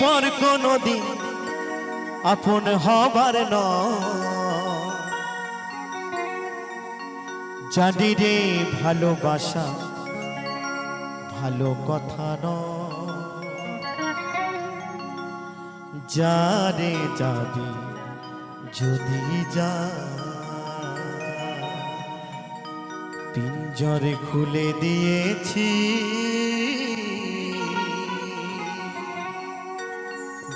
পর কোনো দিন আপন হবার ন জানি রে ভালোবাসা ভালো কথা ন যারে যাবি যদি যা। পিঞ্জরে খুলে দিয়েছি।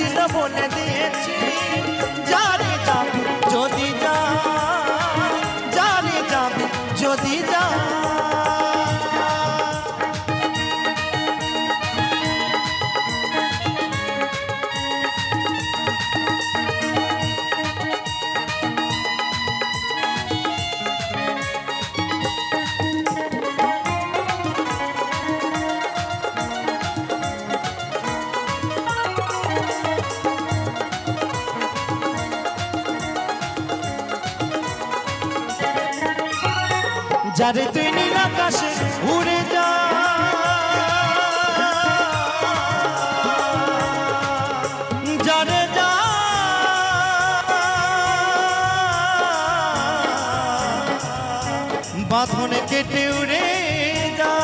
ছিল বলে দিয়েছি। যাবি যদি যা যদি যা যারে তুই নীল আকাশে উড়ে যা যারে যা বাঁধনে কেটে উড়ে যা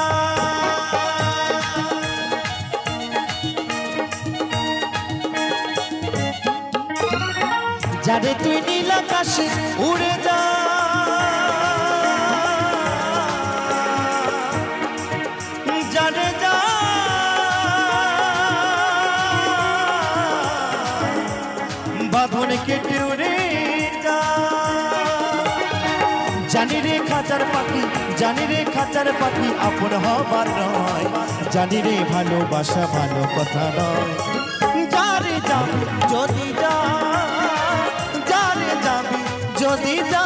যারে তুই নীল আকাশে উড়ে যা বাঁধনে কেটে যা জানি রে খাঁচার পাখি, জানি রে খাঁচার পাখি আপন হবার নয়। জানি রে ভালোবাসা ভালো কথা নয়। যারে যাবি, যদি যদি যা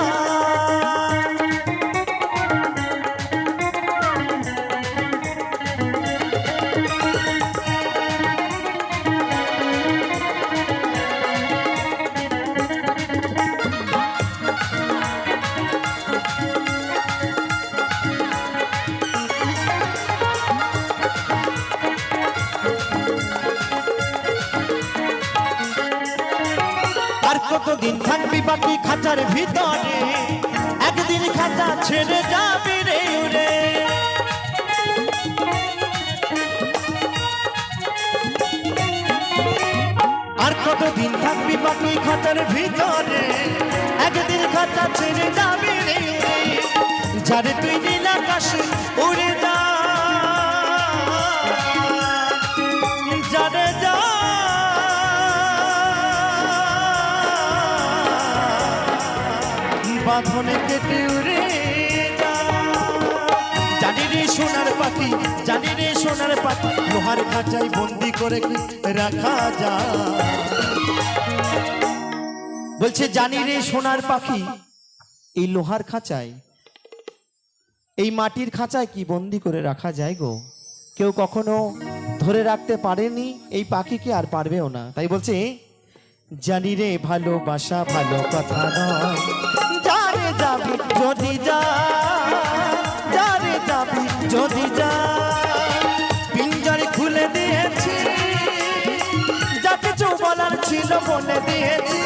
কতদিন থাকবি বাকি খাঁচার ভিতরে? একদিন খাঁচা ছেড়ে যাবি রে উড়ে। আর কতদিন থাকবি বাকি খাঁচার ভিতরে? একদিন খাঁচা ছেড়ে যাবি রে উড়ে। যারে তুই নীল আকাশে উড়ে বাঁধনে কেটে উড়ে জানি রে সোনার পাখি, জানি রে সোনার পাখি, লোহার খাঁচাই বন্দি করে রাখা যা বলছে, জানি রে সোনার পাখি, এই লোহার খাঁচায়, এই মাটির খাঁচায় কি বন্দি করে রাখা যায় গো? কেউ কখনো ধরে রাখতে পারেনি, এই পাখিকে আর পারবেও না। তাই বলছে জানি রে ভালোবাসা ভালো কথা নয় যদি যা যারে যাবি যদি যা পিঞ্জরে খুলে দিয়েছি যা ছিল বলে দিয়েছি।